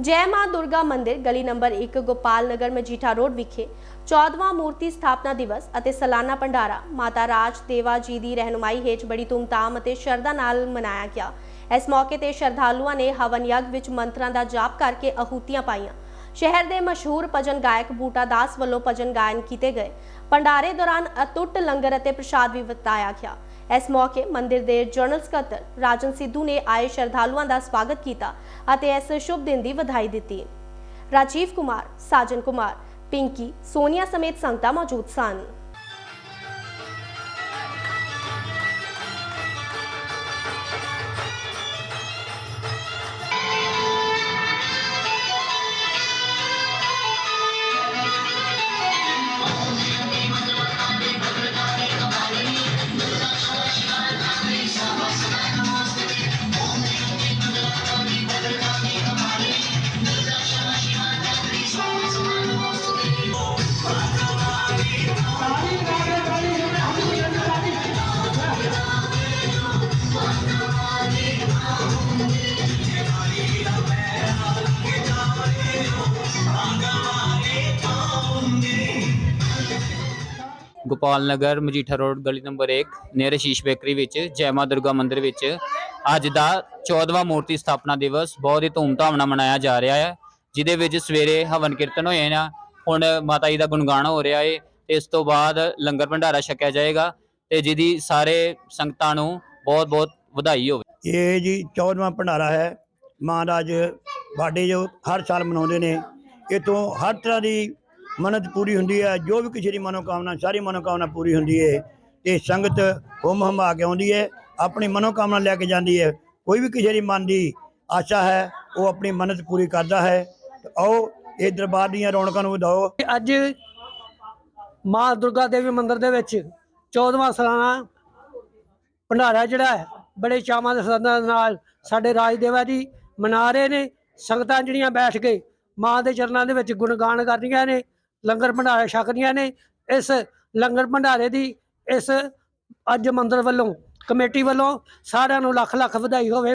ਜੈ ਮਾਂ ਦੁਰਗਾ ਮੰਦਿਰ, ਗਲੀ ਨੰਬਰ 1 ਗੋਪਾਲ ਨਗਰ, ਮਜੀਠਾ ਰੋਡ ਵਿਖੇ 14ਵਾਂ ਮੂਰਤੀ ਸਥਾਪਨਾ ਦਿਵਸ ਅਤੇ ਸਾਲਾਨਾ ਭੰਡਾਰਾ ਮਾਤਾ ਰਾਜ ਦੇਵਾ ਜੀ ਦੀ ਰਹਿਨੁਮਾਈ ਹੇਠ ਬੜੀ ਧੂਮਧਾਮ ਅਤੇ ਸ਼ਰਧਾ ਨਾਲ ਮਨਾਇਆ ਗਿਆ। ਇਸ ਮੌਕੇ ਤੇ ਸ਼ਰਧਾਲੂਆਂ ਨੇ ਹਵਨ ਯੱਗ ਵਿੱਚ ਮੰਤਰਾਂ ਦਾ ਜਾਪ ਕਰਕੇ ਆਹੂਤੀਆਂ ਪਾਈਆਂ। ਸ਼ਹਿਰ ਦੇ ਮਸ਼ਹੂਰ ਭਜਨ ਗਾਇਕ ਬੂਟਾ ਦਾਸ ਵੱਲੋਂ ਭਜਨ ਗਾਇਨ ਕੀਤੇ ਗਏ। ਭੰਡਾਰੇ ਦੌਰਾਨ ਅਤੁੱਟ ਲੰਗਰ ਅਤੇ ਪ੍ਰਸ਼ਾਦ ਵੀ ਵਰਤਾਇਆ ਗਿਆ। ਇਸ ਮੌਕੇ ਮੰਦਿਰ ਦੇ ਜਨਰਲ ਸਕੱਤਰ ਰਾਜਨ ਸਿੱਧੂ ਨੇ ਆਏ ਸ਼ਰਧਾਲੂਆਂ ਦਾ ਸਵਾਗਤ ਕੀਤਾ ਅਤੇ ਇਸ ਸ਼ੁਭ ਦਿਨ ਦੀ ਵਧਾਈ ਦਿੱਤੀ। ਰਾਜੀਵ ਕੁਮਾਰ, ਸਾਜਨ ਕੁਮਾਰ, ਪਿੰਕੀ, ਸੋਨੀਆ ਸਮੇਤ ਸੰਗਤਾਂ ਮੌਜੂਦ ਸਨ। ਗੋਪਾਲ ਨਗਰ ਮਜੀਠਾ ਰੋਡ ਗਲੀ ਨੰਬਰ 1 ਨੇੜੇ ਸ਼ੀਸ਼ ਬੇਕਰੀ ਵਿੱਚ ਜੈਮਾਂ ਦੁਰਗਾ ਮੰਦਿਰ ਵਿੱਚ ਅੱਜ ਦਾ 14ਵਾਂ ਮੂਰਤੀ ਸਥਾਪਨਾ ਦਿਵਸ ਬਹੁਤ ਹੀ ਧੂਮਧਾਮ ਨਾਲ ਮਨਾਇਆ ਜਾ ਰਿਹਾ ਹੈ, ਜਿਹਦੇ ਵਿੱਚ ਸਵੇਰੇ ਹਵਨ ਕੀਰਤਨ ਹੋਏ ਨਾ, ਹੁਣ ਮਾਤਾ ਜੀ ਦਾ ਗੁਣਗਾਨ ਹੋ ਰਿਹਾ ਏ, ਤੇ ਇਸ ਤੋਂ ਬਾਅਦ ਲੰਗਰ ਭੰਡਾਰਾ ਛਕਿਆ ਜਾਏਗਾ, ਤੇ ਜਿਹਦੀ ਸਾਰੇ ਸੰਗਤਾਂ ਨੂੰ ਬਹੁਤ ਬਹੁਤ ਵਧਾਈ ਹੋਵੇ। ਇਹ ਜੀ 14ਵਾਂ ਭੰਡਾਰਾ ਹੈ, ਮਹਾਰਾਜ ਬਾਡੇ ਜੋ ਹਰ ਸਾਲ ਮਨਾਉਂਦੇ ਨੇ ਇਹ ਤੋਂ ਹਰ ਤਰ੍ਹਾਂ ਦੀ ਮੰਨਤ ਪੂਰੀ ਹੁੰਦੀ ਹੈ, ਜੋ ਵੀ ਕਿਸੇ ਦੀ ਮਨੋਕਾਮਨਾ, ਸਾਰੀ ਮਨੋਕਾਮਨਾ ਪੂਰੀ ਹੁੰਦੀ ਹੈ, ਤੇ ਸੰਗਤ ਹੁਮ ਹਮਾ ਕੇ ਆਉਂਦੀ ਹੈ, ਆਪਣੀ ਮਨੋਕਾਮਨਾ ਲੈ ਕੇ ਜਾਂਦੀ ਹੈ। ਕੋਈ ਵੀ ਕਿਸੇ ਦੀ ਮਨ ਦੀ ਆਸ਼ਾ ਹੈ, ਉਹ ਆਪਣੀ ਮੰਨਤ ਪੂਰੀ ਕਰਦਾ ਹੈ। ਆਓ, ਇਹ ਦਰਬਾਰ ਦੀਆਂ ਰੌਣਕਾਂ ਨੂੰ ਵਧਾਓ। ਅੱਜ ਮਾਂ ਦੁਰਗਾ ਦੇਵੀ ਮੰਦਿਰ ਦੇ ਵਿੱਚ 14ਵਾਂ ਸਾਲਾਨਾ ਭੰਡਾਰਾ ਜਿਹੜਾ ਹੈ, ਬੜੇ ਚਾਵਾਂ ਦੇ ਸਦਾਂ ਨਾਲ ਸਾਡੇ ਰਾਜ ਦੇਵਾ ਜੀ ਮਨਾ ਰਹੇ ਨੇ। ਸੰਗਤਾਂ ਜਿਹੜੀਆਂ ਬੈਠ ਕੇ ਮਾਂ ਦੇ ਚਰਨਾਂ ਦੇ ਵਿੱਚ ਗੁਣਗਾਨ ਕਰਦੀਆਂ ਨੇ। ਲੰਗਰ ਭੰਡਾਰਾ ਛਕ ਰਹੀਆਂ ਨੇ। ਇਸ ਲੰਗਰ ਭੰਡਾਰੇ ਦੀ ਇਸ ਅੱਜ ਮੰਦਰ ਵੱਲੋਂ, ਕਮੇਟੀ ਵੱਲੋਂ ਸਾਰਿਆਂ ਨੂੰ ਲੱਖ ਲੱਖ ਵਧਾਈ ਹੋਵੇ।